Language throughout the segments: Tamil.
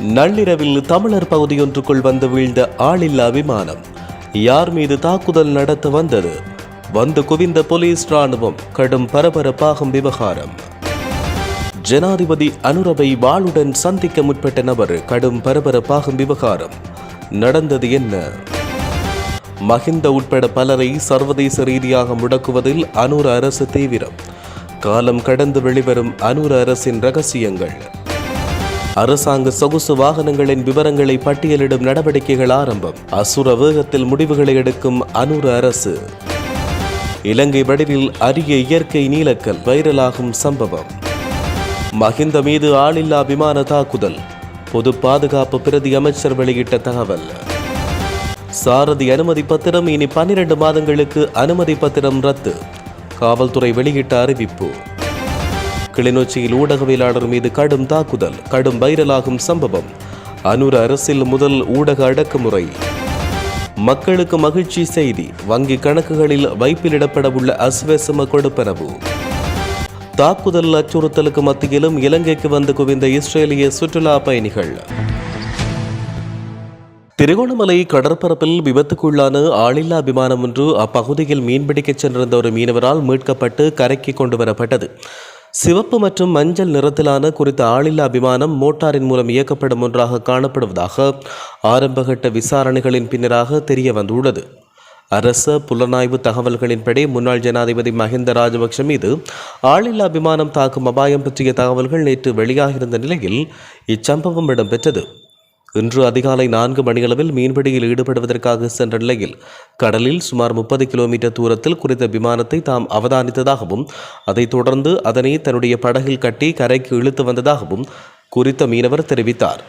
நள்ளிரவில் தமிழர் பகுதியொன்றுக்குள் வந்து வீழ்ந்த ஆளில்லா விமானம். யார் மீது தாக்குதல் நடத்த வந்தது? வந்து குவிந்த போலீஸ் ராணுவம் கடும் பரபரப்பாகும் விவகாரம். ஜனாதிபதி அனுரவை வாளுடன் சந்திக்க முற்பட்ட நபர் கடும் பரபரப்பாகும் விவகாரம். நடந்தது என்ன? மஹிந்த உட்பட பலரை சர்வதேச ரீதியாக முடக்குவதில் அனுர அரசு தீவிரம். காலம் கடந்து வெளிவரும் அனுர அரசின் ரகசியங்கள். அரசாங்க சொகுசு வாகனங்களின் விவரங்களை பட்டியலிடும் நடவடிக்கைகள் ஆரம்பம். அசுர வேகத்தில் முடிவுகளை எடுக்கும் அனுர அரசு. இலங்கை வடிவில் அரிய இயற்கை நீலக்கல் வைரலாகும் சம்பவம். மஹிந்த மீது ஆளில்லா விமான தாக்குதல். பொது பாதுகாப்பு பிரதி அமைச்சர் வெளியிட்ட தகவல். சாரதி அனுமதி பத்திரம் இனி பன்னிரண்டு மாதங்களுக்கு அனுமதி பத்திரம் ரத்து. காவல்துறை வெளியிட்ட அறிவிப்பு. கிளிநொச்சியில் ஊடகவியலாளர் மீது கடும் தாக்குதல் கடும் வைரலாகும் சம்பவம். அனுர அரசில் முதல் ஊடக அடக்குமுறை. மக்களுக்கு மகிழ்ச்சி செய்தி வங்கி கணக்குகளில் வைப்பிலிடப்பட உள்ள அஸ்வசம கொடுப்பனவு. தாக்குதல் அச்சுறுத்தலுக்கு மத்தியிலும் இலங்கைக்கு வந்து குவிந்த இஸ்ரேலிய சுற்றுலா பயணிகள். திருகோணமலை கடற்பரப்பில் விபத்துக்குள்ளான ஆளில்லா விமானம் ஒன்று அப்பகுதியில் மீன்பிடிக்கச் சென்றிருந்த ஒரு மீனவரால் மீட்கப்பட்டு கரைக்கு கொண்டு வரப்பட்டது சிவப்பு மற்றும் மஞ்சள் நிறத்திலான குறித்த ஆளில்லா விமானம் மோட்டாரின் மூலம் இயக்கப்படும் ஒன்றாக காணப்படுவதாக ஆரம்பகட்ட விசாரணைகளின் பின்னராக தெரிய வந்துள்ளது அரச புலனாய்வு தகவல்களின்படி முன்னாள் ஜனாதிபதி மஹிந்த ராஜபக்ஷ மீது ஆளில்லா விமானம் தாக்கும் அபாயம் பற்றிய தகவல்கள் நேற்று வெளியாகியிருந்த நிலையில் இச்சம்பவம் இடம்பெற்றது. இன்று அதிகாலை நான்கு மணியளவில் மீன்பிடியில் ஈடுபடுவதற்காக சென்ற நிலையில் கடலில் சுமார் முப்பது கிலோமீட்டர் தூரத்தில் குறித்த விமானத்தை தாம் அவதானித்ததாகவும் அதைத் தொடர்ந்து அதனை தன்னுடைய படகில் கட்டி கரைக்கு இழுத்து வந்ததாகவும் குறித்த மீனவர் தெரிவித்தார்.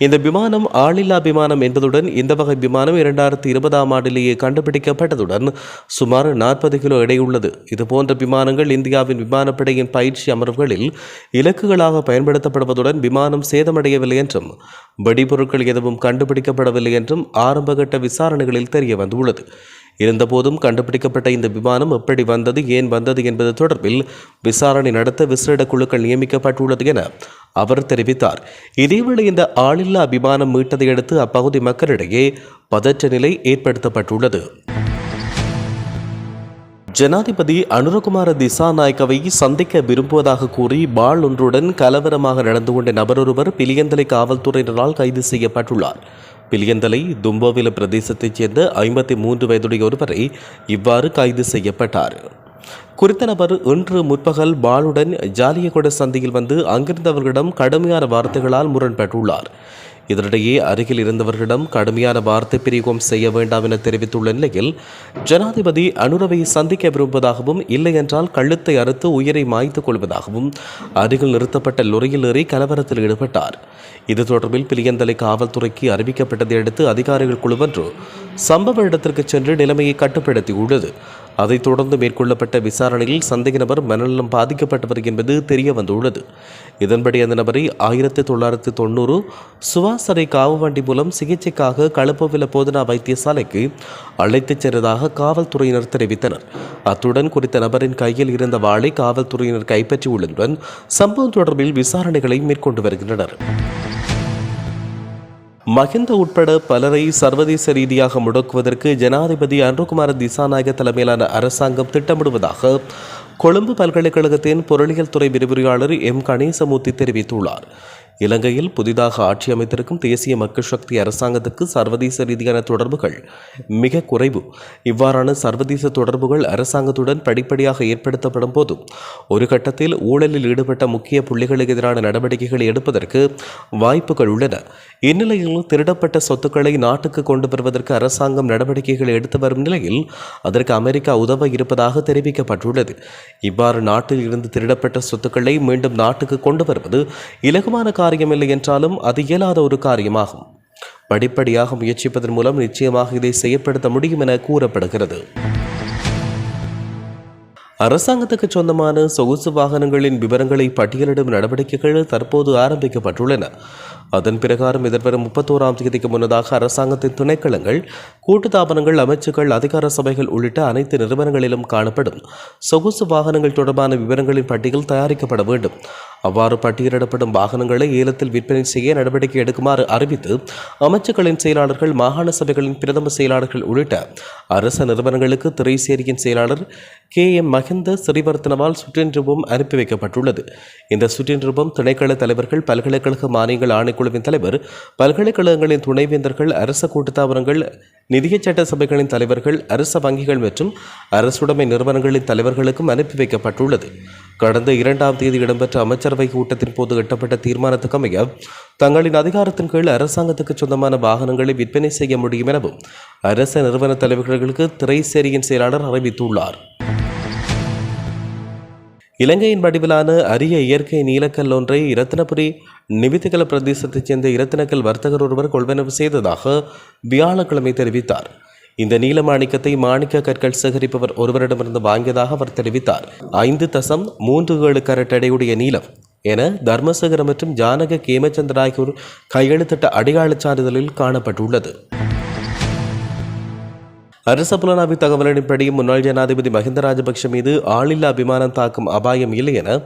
இந்த விமானம் ஆளில்லா விமானம் என்பதுடன் இந்த வகை விமானம் இரண்டாயிரத்தி இருபதாம் ஆண்டிலேயே கண்டுபிடிக்கப்பட்டதுடன் சுமார் நாற்பது கிலோ எடையுள்ளது இதுபோன்ற விமானங்கள் இந்தியாவின் விமானப்படையின் பயிற்சி அமர்வுகளில் இலக்குகளாக பயன்படுத்தப்படுவதுடன் விமானம் சேதமடையவில்லை என்றும் வெடிபொருட்கள் எதுவும் கண்டுபிடிக்கப்படவில்லை என்றும் ஆரம்பகட்ட விசாரணைகளில் தெரிய வந்துள்ளது இருந்தபோதும் கண்டுபிடிக்கப்பட்ட இந்த விமானம் எப்படி வந்தது ஏன் வந்தது என்பது தொடர்பில் விசாரணை நடத்த விசேட குழுக்கள் நியமிக்கப்பட்டுள்ளது என அவர் தெரிவித்தார். இதேவேளை இந்த ஆளில்லா விமானம் மீட்டதை அடுத்து அப்பகுதி மக்களிடையே பதற்ற நிலை ஏற்படுத்தப்பட்டுள்ளது. ஜனாதிபதி அனுரகுமார திசாநாயக்கவை சந்திக்க விரும்புவதாக கூறி பால் ஒன்றுடன் கலவரமாக நடந்து கொண்ட நபரொருவர் பிலியந்தலை காவல்துறையினரால் கைது செய்யப்பட்டுள்ளார். பிலியந்தலை தும்போவில பிரதேசத்தைச் சேர்ந்த ஐம்பத்தி மூன்று வயதுடைய ஒருவரை இவ்வாறு கைது செய்யப்பட்டார். குறித்த நபர் இன்று முற்பகல் பாலுடன் ஜாலியகொட சந்தையில் வந்து அங்கிருந்தவர்களிடம் கடுமையான வார்த்தைகளால் முரண்பட்டுள்ளார். இதனிடையே அருகில் இருந்தவர்களிடம் கடுமையான வார்த்தை பிரயோகம் செய்ய வேண்டாம் என தெரிவித்துள்ள நிலையில் ஜனாதிபதி அனுரவை சந்திக்க விரும்புவதாகவும் இல்லை என்றால் கழுத்தை அறுத்து உயிரை மாய்த்துக் கொள்வதாகவும் அருகில் நிறுத்தப்பட்ட லொரியில் ஏறி கலவரத்தில் ஈடுபட்டார். இது தொடர்பில் பிலியந்தலை காவல்துறைக்கு அறிவிக்கப்பட்டதை அடுத்து அதிகாரிகள் குழுவொன்று சம்பவ இடத்திற்கு சென்று நிலைமையை கட்டுப்படுத்தியுள்ளது. அதைத் தொடர்ந்து மேற்கொள்ளப்பட்ட விசாரணையில் சந்தேக நபர் மனநலம் பாதிக்கப்பட்டவர் என்பது தெரிய வந்துள்ளது இதன்படி அந்த நபரை ஆயிரத்தி தொள்ளாயிரத்தி தொண்ணூறு சுவாசரை காவு வண்டி மூலம் சிகிச்சைக்காக களப்பவில போதனா வைத்தியசாலைக்கு அழைத்துச் சென்றதாக காவல்துறையினர் தெரிவித்தனர். அத்துடன் குறித்த நபரின் கையில் இருந்த வாளை காவல்துறையினர் கைப்பற்றியுள்ளதுடன் சம்பவம் தொடர்பில் விசாரணைகளை மேற்கொண்டு வருகின்றனர். மஹிந்த உட்பட பலரை சர்வதேச ரீதியாக முடக்குவதற்கு ஜனாதிபதி அன்புகுமார் திசாநாயக தலைமையிலான அரசாங்கம் திட்டமிடுவதாக கொழும்பு பல்கலைக்கழகத்தின் பொருளியல் துறை விரிவுரையாளர் எம். கணேசமூர்த்தி தெரிவித்துள்ளார். இலங்கையில் புதிதாக ஆட்சி அமைத்திருக்கும் தேசிய மக்கள் சக்தி அரசாங்கத்துக்கு சர்வதேச ரீதியான தொடர்புகள் மிக குறைவு. இவ்வாறான சர்வதேச தொடர்புகள் அரசாங்கத்துடன் படிப்படியாக ஏற்படுத்தப்படும் போதும் ஒரு கட்டத்தில் ஊழலில் ஈடுபட்ட முக்கிய புள்ளிகளுக்கு எதிரான நடவடிக்கைகளை எடுப்பதற்கு வாய்ப்புகள் உள்ளன. இந்நிலையில் திருடப்பட்ட சொத்துக்களை நாட்டுக்கு கொண்டு வருவதற்கு அரசாங்கம் நடவடிக்கைகளை எடுத்து வரும் நிலையில் அதற்கு அமெரிக்கா உதவ இருப்பதாக தெரிவிக்கப்பட்டுள்ளது. இவ்வாறு நாட்டில் இருந்து திருடப்பட்ட சொத்துக்களை மீண்டும் நாட்டுக்கு கொண்டு வருவது இலகுவான காரியமில்லை என்றாலும் அது இயலாத ஒரு காரியமாகும். படிப்படியாக முயற்சிப்பதன் மூலம் நிச்சயமாக இதை செயற்படுத்த முடியும் என கூறப்படுகிறது. அரசாங்கத்துக்கு சொந்தமான சொகுசு வாகனங்களின் விவரங்களை பட்டியலிடும் நடவடிக்கைகள் தற்போது ஆரம்பிக்கப்பட்டுள்ளன. அதன் பிரகாரம் எதிர்வரும் முப்பத்தோராம் தேதிக்கு முன்னதாக அரசாங்கத்தின் துணைக்களங்கள் கூட்டுத்தாபனங்கள் அமைச்சுகள் அதிகார சபைகள் உள்ளிட்ட அனைத்து நிறுவனங்களிலும் காணப்படும். சொகுசு வாகனங்கள் தொடர்பான விவரங்களின் பட்டியல் தயாரிக்கப்பட வேண்டும். அவ்வாறு பட்டியலிடப்படும் வாகனங்களை ஏலத்தில் விற்பனை செய்ய நடவடிக்கை எடுக்குமாறு அறிவித்து அமைச்சுக்களின் செயலாளர்கள் மாகாண சபைகளின் பிரதம செயலாளர்கள் உள்ளிட்ட அரச நிறுவனங்களுக்கு திரைசேரியின் செயலாளர் கே. எம். மகிந்த சிறிவர்த்தனவால் சுற்றின்றுவம் அனுப்பி வைக்கப்பட்டுள்ளது. இந்த சுற்றின்றுவம் திணைக்கள தலைவர்கள் பல்கலைக்கழக மானியங்கள் குழுவின் தலைவர் பல்கலைக்கழகங்களின் துணைவேந்தர்கள் அரச கூட்டுத்தாபனங்கள் நிதிய சட்ட சபைகளின் தலைவர்கள் அரச வங்கிகள் மற்றும் அரசுடைமை நிறுவனங்களின் தலைவர்களுக்கும் அனுப்பி வைக்கப்பட்டுள்ளது. கடந்த இரண்டாம் தேதி இடம்பெற்ற அமைச்சரவை கூட்டத்தின் போது எட்டப்பட்ட தீர்மானத்துக்கு அமைய தங்களின் அதிகாரத்தின் கீழ் அரசாங்கத்துக்கு சொந்தமான வாகனங்களை விற்பனை செய்ய முடியும் எனவும் அரச நிறுவன தலைவர்களுக்கு திரைசேரியின் செயலாளர் அறிவித்துள்ளார். இலங்கையின் வடிவிலான அரிய இயற்கை நீலக்கல் ஒன்றை இரத்தினபுரி நிவித்திகல பிரதேசத்தைச் சேர்ந்த இரத்தினக்கல் வர்த்தகர் ஒருவர் கொள்வனவு செய்ததாக வியாழக்கிழமை தெரிவித்தார். இந்த நீல மாணிக்கத்தை மாணிக்க கற்கள் சேகரிப்பவர் ஒருவரிடமிருந்து வாங்கியதாக அவர் தெரிவித்தார். ஐந்து தசம் மூன்று ஏழு கரட் எடையுடைய நீளம் என தர்மசேகர மற்றும் ஜானக கேமச்சந்திர கையெழுத்திட்ட அடையாளச் சான்றிதழில் காணப்பட்டுள்ளது. அரச புலனாய்வு தகவலின்படி முன்னாள் ஜனாதிபதி மஹிந்த ராஜபக்ஷ மீது ஆளில்லா விமானம் தாக்கும் அபாயம் இல்லை என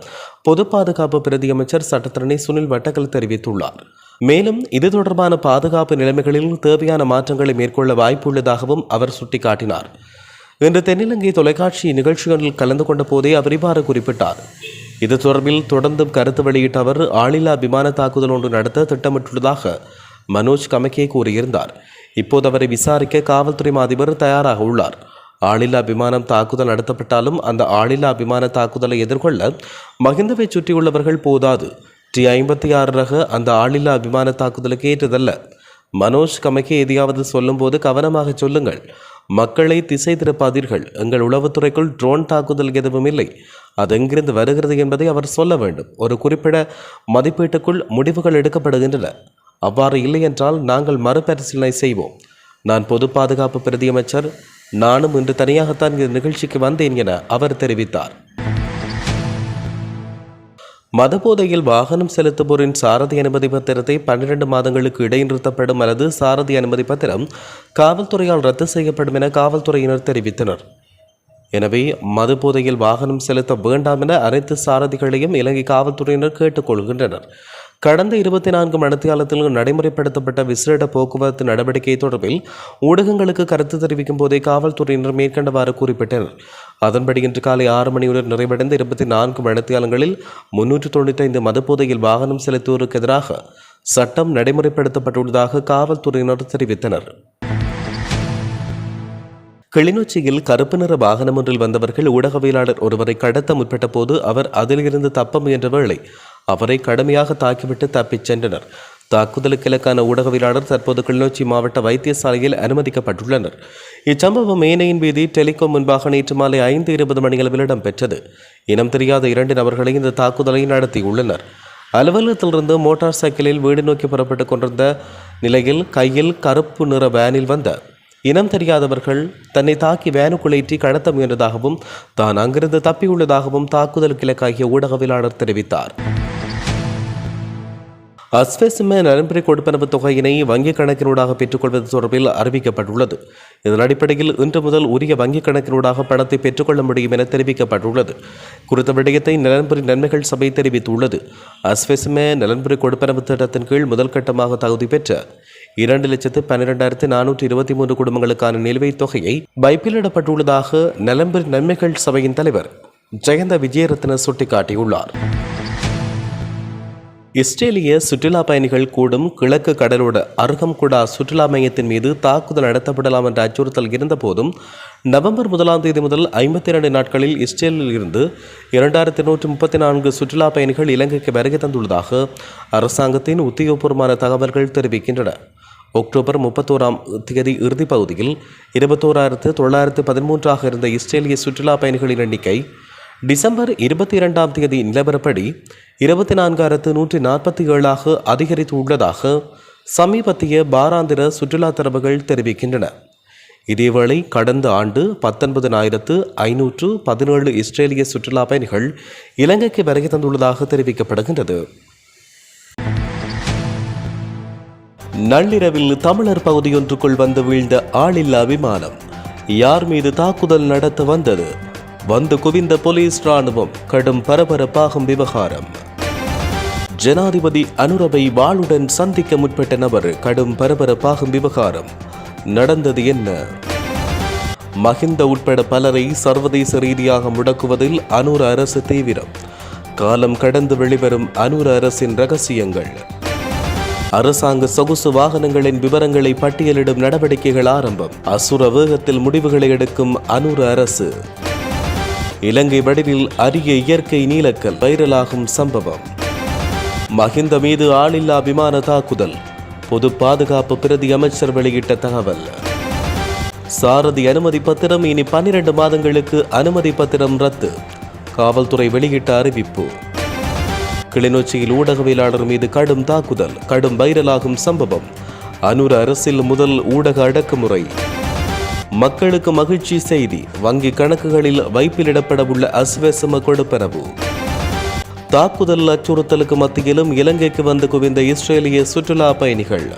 பொது பாதுகாப்பு பிரதியமைச்சர் சட்டத்தரணி சுனில் வட்டக்கல் தெரிவித்துள்ளார். மேலும் இது தொடர்பான பாதுகாப்பு நிலைமைகளில் தேவையான மாற்றங்களை மேற்கொள்ள வாய்ப்புள்ளதாகவும் அவர் சுட்டிக்காட்டினார். இன்று தென்னிலங்கை தொலைக்காட்சி நிகழ்ச்சிகளில் கலந்து கொண்ட போதே அவர் இவ்வாறு குறிப்பிட்டார். இது தொடர்பில் தொடர்ந்தும் கருத்து வெளியிட்ட அவர் ஆளில்லா விமான தாக்குதல் ஒன்று நடத்த திட்டமிட்டுள்ளதாக மனோஜ் கமக்கே கூறியிருந்தார். இப்போது அவரை விசாரிக்க காவல்துறை அதிபர் தயாராக உள்ளார். ஆளில்லா விமானம் தாக்குதல் நடத்தப்பட்டாலும் அந்த ஆளில்லா விமான தாக்குதலை எதிர்கொள்ள மகிந்தவை சுற்றியுள்ளவர்கள் போதாது. டி ஐம்பத்தி ஆறு ரக அந்த ஆளில்லா விமான தாக்குதலுக்கு ஏற்றதல்ல. மனோஜ் கமக்கே எதையாவது சொல்லும்போது கவனமாக சொல்லுங்கள். மக்களை திசை திருப்பாதீர்கள். எங்கள் உளவுத்துறைக்குள் ட்ரோன் தாக்குதல் எதுவும் இல்லை. அது எங்கிருந்து வருகிறது என்பதை அவர் சொல்ல வேண்டும். ஒரு குறிப்பிட மதிப்பீட்டுக்குள் முடிவுகள் எடுக்கப்படுகின்றன. அவ்வாறு இல்லையென்றால் நாங்கள் மறுபரிசீலனை செய்வோம். நான் பொது பாதுகாப்பு பிரதியமைச்சர் நானும் இன்று தனியாகத்தான் இந்த நிகழ்ச்சிக்கு வந்தேன் என அவர் தெரிவித்தார். மதபோதையில் வாகனம் செலுத்துவோரின் சாரதி அனுமதி பத்திரத்தை பன்னிரண்டு மாதங்களுக்கு இடைநிறுத்தப்படும் அல்லது சாரதி அனுமதி பத்திரம் காவல்துறையால் ரத்து செய்யப்படும் என காவல்துறையினர் தெரிவித்தனர். எனவே மதுபோதையில் வாகனம் செலுத்த வேண்டாம் என அனைத்து சாரதிகளையும் இலங்கை காவல்துறையினர் கேட்டுக்கொள்கின்றனர். கடந்த இருபத்தி நான்கு மணித்தியாலத்தில் நடைமுறைப்படுத்தப்பட்ட விசேட போக்குவரத்து நடவடிக்கை தொடர்பில் ஊடகங்களுக்கு கருத்து தெரிவிக்கும் போதே காவல்துறையினர் மேற்கண்டவாறு குறிப்பிட்டனர். அதன்படி இன்று காலை ஆறு மணியுடன் நிறைவடைந்த இருபத்தி நான்கு மணித்தியாலங்களில் முன்னூற்று தொண்ணூற்றி ஐந்து மதுப்போதையில் வாகனம் செலுத்துவோருக்கு எதிராக சட்டம் நடைமுறைப்படுத்தப்பட்டுள்ளதாக காவல்துறையினர் தெரிவித்தனர். கிளிநொச்சியில் கருப்பு நிற வாகனம் ஒன்றில் வந்தவர்கள் ஊடகவியலாளர் ஒருவரை கடத்த முற்பட்ட போது அவர் அதிலிருந்து தப்ப முயன்ற வேளை அவரை கடுமையாக தாக்கிவிட்டு தப்பிச் சென்றனர். தாக்குதலுக்கு இலக்கான ஊடகவியலாளர் தற்போது கிளிநொச்சி மாவட்ட வைத்தியசாலையில் அனுமதிக்கப்பட்டுள்ளனர். இச்சம்பவம் மேனையின் வீதி டெலிகாம் முன்பாக நேற்று மாலை ஐந்து இருபது மணியளவில் இடம்பெற்றது. இனம் தெரியாத இரண்டு நபர்களை இந்த தாக்குதலை நடத்தியுள்ளனர். அலுவலகத்திலிருந்து மோட்டார் சைக்கிளில் வீடு நோக்கி புறப்பட்டுக் கொண்டிருந்த நிலையில் கையில் கருப்பு நிற வேனில் வந்த இனம் தெரியாதவர்கள் தன்னை தாக்கி வேனுக்குள்ளேற்றி கடத்த முயன்றதாகவும் தான் அங்கிருந்து தப்பியுள்ளதாகவும் தாக்குதல் கிழக்காகிய ஊடகவியலாளர் தெரிவித்தார். அஸ்வசிம நலன்புரி கொடுப்பனவு தொகையினை வங்கிக் கணக்கினூடாக பெற்றுக்கொள்வது தொடர்பில் அறிவிக்கப்பட்டுள்ளது. இதன் அடிப்படையில் இன்று முதல் உரிய வங்கிக் கணக்கினூடாக பணத்தை பெற்றுக்கொள்ள முடியும் என தெரிவிக்கப்பட்டுள்ளது. குறித்த விடயத்தை நலன்புரி நன்மைகள் சபை தெரிவித்துள்ளது. அஸ்வசிம நலன்புரி கொடுப்பனவு திட்டத்தின் கீழ் முதல் கட்டமாக தகுதி பெற்ற இரண்டு லட்சத்து பன்னிரெண்டாயிரத்து நானூற்றி இருபத்தி மூன்று குடும்பங்களுக்கான நிலுவைத் தொகையை வைப்பிலிடப்பட்டுள்ளதாக நலம்புரி நன்மைகள் சபையின் தலைவர் ஜெயந்த விஜயரத்ன சுட்டிக்காட்டியுள்ளார். இஸ்ரேலிய சுற்றுலா பயணிகள் கூடும் கிழக்கு கடலோட அருகம்குடா சுற்றுலா மையத்தின் மீது தாக்குதல் நடத்தப்படலாம் என்ற அச்சுறுத்தல் இருந்தபோதும் நவம்பர் முதலாம் தேதி முதல் ஐம்பத்தி இரண்டு நாட்களில் இஸ்ரேலில் இருந்து இரண்டாயிரத்தி நூற்றி முப்பத்தி நான்கு சுற்றுலா பயணிகள் இலங்கைக்கு வருகை தந்துள்ளதாக அரசாங்கத்தின் உத்தியோகபூர்வமான தகவல்கள் தெரிவிக்கின்றன. அக்டோபர் முப்பத்தோராம் தேதி இறுதி பகுதியில் இருபத்தோராயிரத்து தொள்ளாயிரத்து பதிமூன்றாக இருந்த இஸ்ரேலிய சுற்றுலா பயணிகளின் எண்ணிக்கை டிசம்பர் இருபத்தி இரண்டாம் தேதி நிலவரப்படி இருபத்தி நான்காயிரத்து நூற்றி நாற்பத்தி ஏழாக அதிகரித்து உள்ளதாக சமீபத்திய பாராந்திர சுற்றுலா தரவுகள் தெரிவிக்கின்றன. இதேவேளை கடந்த ஆண்டு பத்தொன்பதனாயிரத்து ஐநூற்று பதினேழு இஸ்ரேலிய சுற்றுலா பயணிகள் இலங்கைக்கு வருகை தந்துள்ளதாக தெரிவிக்கப்படுகின்றது. நள்ளிரவில் தமிழர் பகுதியொன்றுக்குள் வந்து வீழ்ந்த ஆளில்லா விமானம் யார் மீது தாக்குதல் நடத்த வந்தது? வந்து குவிந்த போலீஸ் ராணுவம் கடும் பரபரப்பாகும் விவகாரம். ஜனாதிபதி அனுரவை வாளுடன் சந்திக்க முற்பட்ட நபர் கடும் பரபரப்பாகும் விவகாரம். நடந்தது என்ன? மஹிந்த உட்பட பலரை சர்வதேச ரீதியாக முடக்குவதில் அனுர அரசு தீவிரம். காலம் கடந்து வெளிவரும் அனுர அரசின் ரகசியங்கள். அரசாங்க சொகுசு வாகனங்களின் விவரங்களை பட்டியலிடும் நடவடிக்கைகள் ஆரம்பம். அசுர வேகத்தில் முடிவுகளை எடுக்கும் அனுர அரசு. இலங்கை வடிவில் அரிய இயற்கை நீலக்கல் வைரலாகும் சம்பவம். மஹிந்த மீது ஆளில்லா விமான தாக்குதல். பொது பாதுகாப்பு பிரதி அமைச்சர் வெளியிட்ட தகவல். சாரதி அனுமதி பத்திரம் இனி பன்னிரண்டு மாதங்களுக்கு அனுமதி பத்திரம் ரத்து. காவல்துறை வெளியிட்ட அறிவிப்பு. கிளிநொச்சியில் ஊடகவியலாளர் மீது கடும் தாக்குதல் கடும் வைரலாகும் சம்பவம். அனுர அரசில் முதல் ஊடக அடக்குமுறை. மக்களுக்கு மகிழ்ச்சி செய்தி. வங்கி கணக்குகளில் வைப்பிலிடப்படவுள்ள அஸ்வசம கொடுப்பனவு. தாக்குதல் அச்சுறுத்தலுக்கு மத்தியிலும் இலங்கைக்கு வந்து குவிந்த இஸ்ரேலிய சுற்றுலா பயணிகள்.